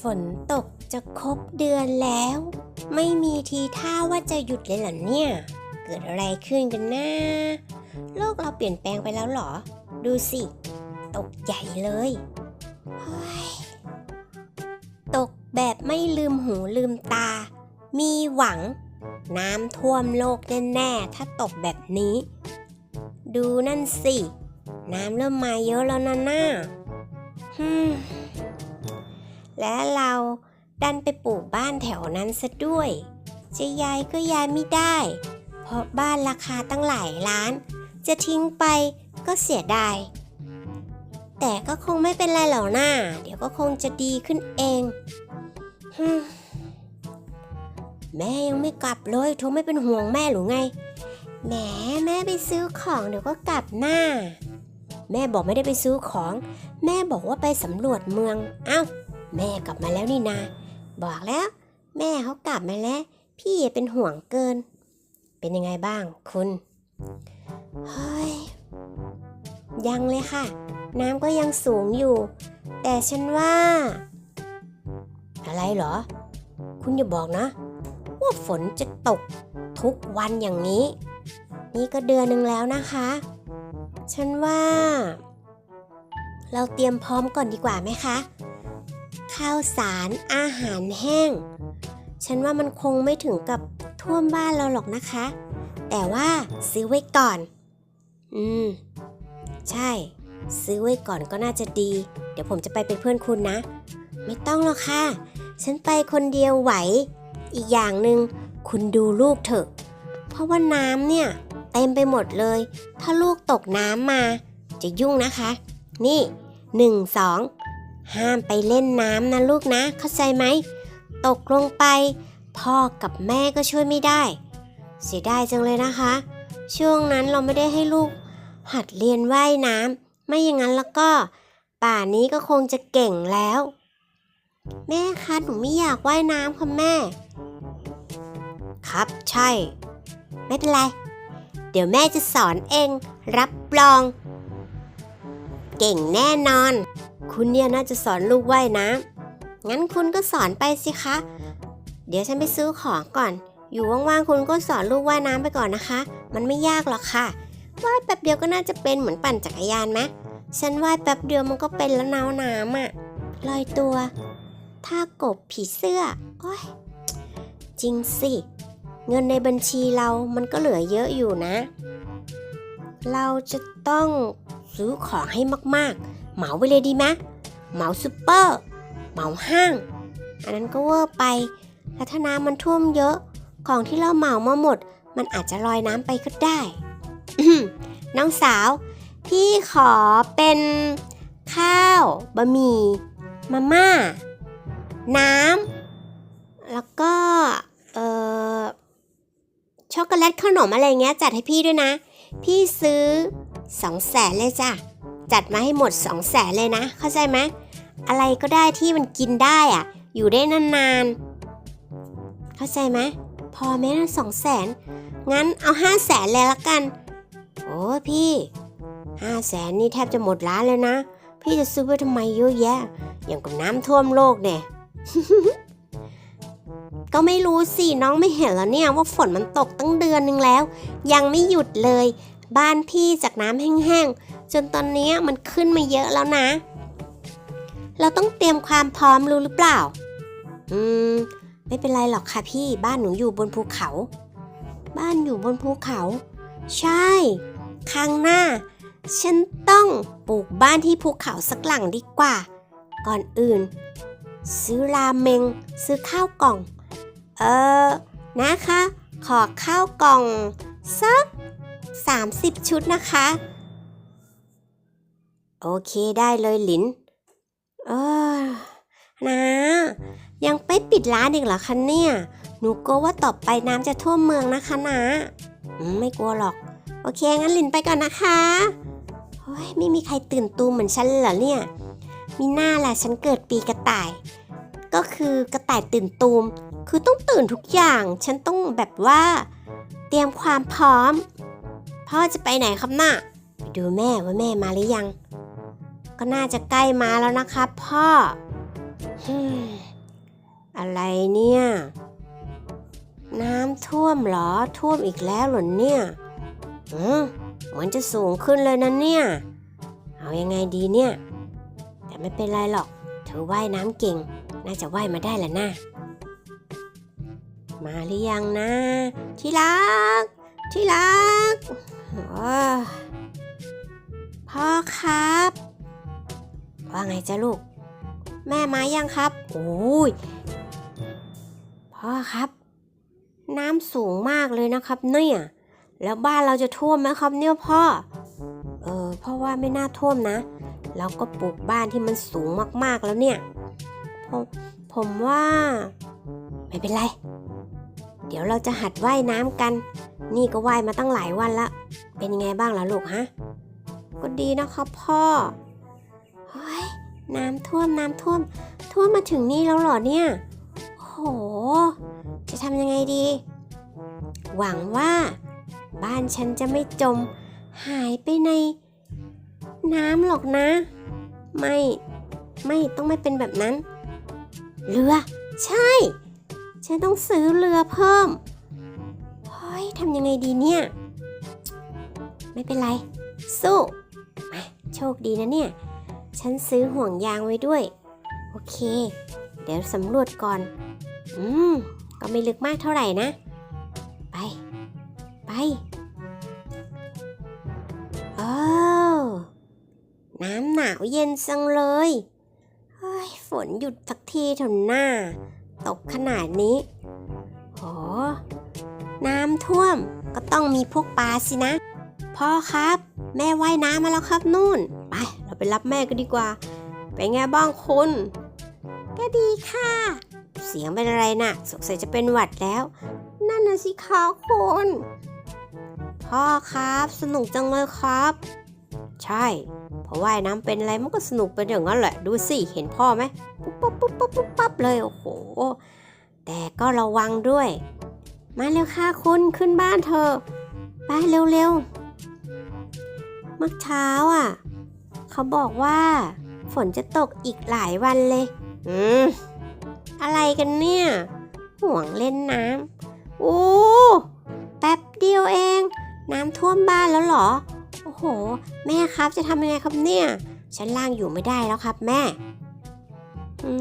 ฝนตกจะครบเดือนแล้ว ไม่มีทีท่าว่าจะหยุดเลยเหรอเนี่ย เกิดอะไรขึ้นกันนะโลกเราเปลี่ยนแปลงไปแล้วหรอ ดูสิ ตกใหญ่เลยยตกแบบไม่ลืมหูลืมตา มีหวัง น้ำท่วมโลกแน่ๆถ้าตกแบบนี้ ดูนั่นสิ น้ำเริ่มมาเยอะแล้วนะน่าฮึม และเราดันไปปลูกบ้านแถวนั้นซะด้วย จะย้ายก็ย้ายไม่ได้ เพราะบ้านราคาตั้งหลายล้าน จะทิ้งไปก็เสียดาย แต่ก็คงไม่เป็นไรหรอกนะเดี๋ยวก็คงจะดีขึ้นเองแม่ยังไม่กลับเลยเธอไม่เป็นห่วงแม่หรือไง แหมแม่ไปซื้อของเดี๋ยวก็กลับหน้า แม่บอกไม่ได้ไปซื้อของ แม่บอกว่าไปสำรวจเมือง เอ้า แม่กลับมาแล้วนี่นา บอกแล้ว แม่เขากลับมาแล้ว พี่ย่าเป็นห่วงเกิน เป็นยังไงบ้างคุณ เฮ้ย ยังเลยค่ะ น้ำก็ยังสูงอยู่ แต่ฉันว่า อะไรเหรอ คุณอย่าบอกนะ ว่าฝนจะตกทุกวันอย่างนี้ นี่ก็เดือนหนึ่งแล้วนะคะ ฉันว่า เราเตรียมพร้อมก่อนดีกว่าไหมคะ ข้าวสารอาหารแห้ง ฉันว่ามันคงไม่ถึงกับท่วมบ้านเราหรอกนะคะ แต่ว่าซื้อไว้ก่อน อืม ใช่ ซื้อไว้ก่อนก็น่าจะดี เดี๋ยวผมจะไปเป็นเพื่อนคุณนะ ไม่ต้องหรอกค่ะ ฉันไปคนเดียวไหว อีกอย่างหนึ่งคุณดูลูกเถอะ เพราะว่าน้ำเนี่ยเต็มไปหมดเลย ถ้าลูกตกน้ำมา จะยุ่งนะคะ นี่หนึ่งสอง ห้ามไปเล่นน้ำนะลูกนะ เข้าใจไหม ตกลงไป พ่อกับแม่ก็ช่วยไม่ได้ เสียดายจังเลยนะคะ ช่วงนั้นเราไม่ได้ให้ลูก หัดเรียนว่ายน้ำไม่อย่างนั้นแล้วก็ ป่านนี้ก็คงจะเก่งแล้ว แม่คะหนูไม่อยากว่ายน้ำค่ะแม่ ครับใช่ ไม่เป็นไร เดี๋ยวแม่จะสอนเอง รับรอง เก่งแน่นอน คุณเนี่ยน่าจะสอนลูกว่ายน้ำงั้นคุณก็สอนไปสิคะ เดี๋ยวฉันไปซื้อของก่อน อยู่ว่างๆคุณก็สอนลูกว่ายน้ำไปก่อนนะคะ มันไม่ยากหรอกค่ะว่ายแป๊บเดียวก็น่าจะเป็นเหมือนปั่นจักรยานไหมฉันว่ายแป๊บเดียวมันก็เป็นแล้วน้ำน้ำอะลอยตัวท่ากบผีเสื้อโอ้ยจริงสิ เงินในบัญชีเรามันก็เหลือเยอะอยู่นะ เราจะต้อง ซื้อของให้มากๆ เหมาไปเลยดีไหมเหมาซูเปอร์ เหมาห้าง อันนั้นก็เวอร์ไป แล้วถ้าน้ำมันท่วมเยอะ ของที่เราเหมามาหมด มันอาจจะลอยน้ำไปก็ได้ น้องสาว พี่ขอเป็นข้าวบะหมี่มาม่า น้ำ แล้วก็ เอ่อ ช็อกโกแลตขนมอะไรเงี้ย จัดให้พี่ด้วยนะ พี่ซื้อ สองแสนเลยจ้ะ จัดมาให้หมดสองแสนเลยนะ เข้าใจไหมอะไรก็ได้ที่มันกินได้อะอยู่ได้นานๆ เข้าใจไหมพอไหมนะสองแสนงั้นเอาห้าแสนเลยละกัน โอ้พี่ห้าแสนนี่แทบจะหมดร้านเลยนะ พี่จะซื้อไปทำไมเยอะแยะ อย่างกับน้ำท่วมโลกเนี่ยก็ไม่รู้สิ น้องไม่เห็นแล้วเนี่ยว่าฝนมันตกตั้งเดือนนึงแล้ว ยังไม่หยุดเลย บ้านพี่จากน้ำแห้งๆ จนตอนนี้มันขึ้นมาเยอะแล้วนะ เราต้องเตรียมความพร้อมรู้หรือเปล่า อืม ไม่เป็นไรหรอกค่ะพี่ บ้านหนูอยู่บนภูเขา บ้านอยู่บนภูเขา ใช่ ครั้งหน้า ฉันต้องปลูกบ้านที่ภูเขาสักหลังดีกว่า ก่อนอื่น ซื้อราเมง ซื้อข้าวกล่อง เออนะคะ ขอข้าวกล่องสัก 30 ชุดนะคะ โอเคได้เลยหลิน เออนะยังไปปิดร้านอีกเหรอคะเนี่ย หนูกลัวว่าต่อไปน้ำจะท่วมเมืองนะคะนะไม่กลัวหรอก โอเค งั้นหลินไปก่อนนะคะโอ้ยไม่มีใครตื่นตูมเหมือนฉันเหรอเนี่ย มีหน้าล่ะฉันเกิดปีกระต่าย ก็คือกระต่ายตื่นตูม คือต้องตื่นทุกอย่าง ฉันต้องแบบว่า เตรียมความพร้อม พ่อจะไปไหนครับน่ะไปดูแม่ว่าแม่มาหรือยัง ก็น่าจะใกล้มาแล้วนะครับ พ่ออะไรเนี่ย น้ำท่วมหรอท่วมอีกแล้วเหรอเนี่ยอืมเหมือนจะสูงขึ้นเลยนะเนี่ย เอายังไงดีเนี่ย แต่ไม่เป็นไรหรอกเธอว่ายน้ำเก่ง น่าจะว่ายมาได้แหละนะมาหรือยังนะ ที่รัก ที่รัก พ่อครับ ว่าไงจ๊ะลูก แม่มายังครับ โอ้ย พ่อครับ น้ำสูงมากเลยนะครับ เนี่ย แล้วบ้านเราจะท่วมไหมครับเนี่ยพ่อ เออพ่อว่าไม่น่าท่วมนะ เราก็ปลูกบ้านที่มันสูงมากๆแล้วเนี่ย ผมผมว่า ไม่เป็นไรเดี๋ยวเราจะหัดว่ายน้ำกัน นี่ก็ว่ายมาตั้งหลายวันละ เป็นยังไงบ้างล่ะลูกฮะ ก็ดีนะครับพ่อ เฮ้ย น้ำท่วมน้ำท่วม ท่วมมาถึงนี่แล้วเหรอเนี่ยโห จะทำยังไงดี หวังว่า บ้านฉันจะไม่จม หายไปใน น้ำหรอกนะ ไม่ ไม่ต้องไม่เป็นแบบนั้น เรือ ใช่ ฉันต้องซื้อเรือเพิ่ม เฮ้ยทำยังไงดีเนี่ย ไม่เป็นไร สู้มาโชคดีนะเนี่ย ฉันซื้อห่วงยางไว้ด้วย โอเค เดี๋ยวสำรวจก่อน อืม ก็ไม่ลึกมากเท่าไหร่นะ ไป ไปโอ้น้ำหนาวเย็นจังเลย เฮ้ย ฝนหยุดสักทีเถอะหน้า ตกขนาดนี้โหน้ำท่วมก็ต้องมีพวกปลาสินะ พ่อครับ แม่ว่ายน้ำมาแล้วครับนู่น ไป เราไปรับแม่กันดีกว่าเป็นไงบ้างคุณ ก็ดีค่ะ เสียงเป็นอะไรนะ่ะ สงสัยจะเป็นหวัดแล้ว นั่นน่ะสิคะคุณพ่อครับ สนุกจังเลยครับ ใช่ ว่ายน้ำเป็นอะไรมันก็สนุกเป็นอย่างนั้นแหละ ดูสิเห็นพ่อไหมปุ๊บปั๊บปุ๊บปั๊บปุ๊บปั๊บเลยโอ้โห แต่ก็ระวังด้วย มาเร็วค่ะคุณขึ้นบ้านเธอะไปเร็วๆเมื่อเช้าอะ เขาบอกว่า ฝนจะตกอีกหลายวันเลย อืมอะไรกันเนี่ย ห่วงเล่นน้ำโอ้แป๊บเดียวเอง น้ำท่วมบ้านแล้วเหรอ อ้โห แม่ครับจะทำยังไงครับเนี่ย ชั้นล่างอยู่ไม่ได้แล้วครับ แม่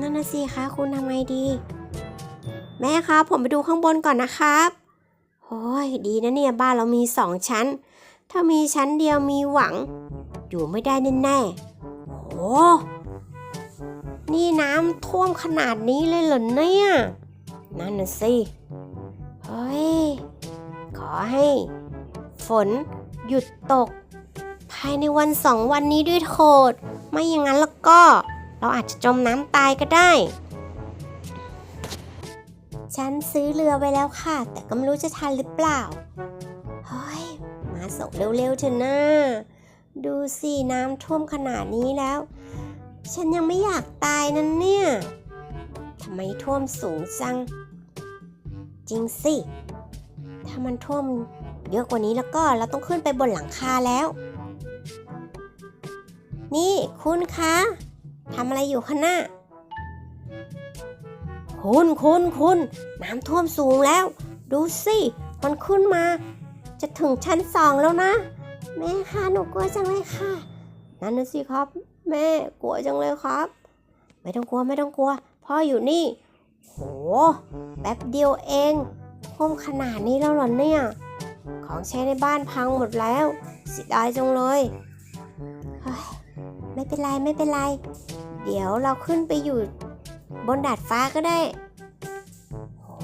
นั่นนะสิคะคุณทำไงดี แม่ครับผมไปดูข้างบนก่อนนะครับโอ้ยดีนะเนี่ยบ้านเรามีสองชั้น ถ้ามีชั้นเดียวมีหวัง อยู่ไม่ได้แน่ๆโอ้โหนี่น้ำท่วมขนาดนี้เลยเหรอเนี่ย นั่นน่ะสิ เฮ้ย ขอให้ ฝนหยุดตก ภายในวันสองวันนี้ด้วยโทษไม่อย่างนั้นแล้วก็ เราอาจจะจมน้ำตายก็ได้ ฉันซื้อเรือไว้แล้วค่ะ แต่ก็ไม่รู้จะทันหรือเปล่า เฮ้ย มาส่งเร็วๆเถอะนะดูสิน้ำท่วมขนาดนี้แล้ว ฉันยังไม่อยากตายนั่นเนี่ยทำไมท่วมสูงจัง จริงสิ ถ้ามันท่วมเยอะกว่านี้แล้วก็เราต้องขึ้นไปบนหลังคาแล้ว นี่คุณคะทำอะไรอยู่คะน่ะคุณคุณคุณน้ำท่วมสูงแล้ว ดูสิมันขึ้นมา จะถึงชั้นสองแล้วนะ แม่คะหนูกลัวจังเลยค่ะ นั่นนะสิครับ แม่กลัวจังเลยครับ ไม่ต้องกลัวไม่ต้องกลัว พ่ออยู่นี่ โหแป๊บเดียวเองท่วมขนาดนี้แล้วหรอเนี่ย ของใช้ในบ้านพังหมดแล้วเสียดายจังเลยเฮ้ย ไม่เป็นไรไม่เป็นไร เดี๋ยวเราขึ้นไปอยู่บนดาดฟ้าก็ได้โอ้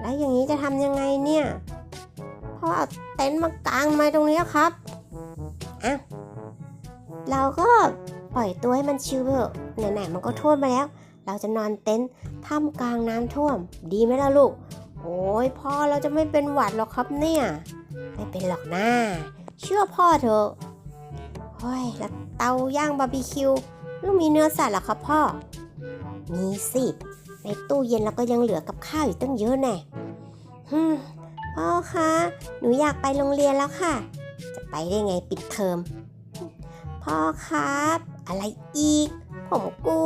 แล้วอย่างนี้จะทำยังไงเนี่ยพ่อเอาเต็นท์มากางไว้ตรงนี้ครับอะเราก็ปล่อยตัวให้มันชิวเถอะไหนๆมันก็ท่วมมาแล้ว เราจะนอนเต็นท์ท่ามกลางน้ำท่วม ดีไหมล่ะลูก โอ้ยพ่อเราจะไม่เป็นหวัดหรอกครับเนี่ย ไม่เป็นหรอกนะเชื่อพ่อเถอะ เฮ้ยแล้วเตาย่างบาร์บีคิวลูกมีเนื้อสัตว์หรอครับพ่อ มีสิ ในตู้เย็นเราก็ยังเหลือกับข้าวอยู่ตั้งเยอะแน่ฮึพ่อคะ หนูอยากไปโรงเรียนแล้วค่ะ จะไปได้ไงปิดเทอม พ่อครับ อะไรอีก ผมกลัว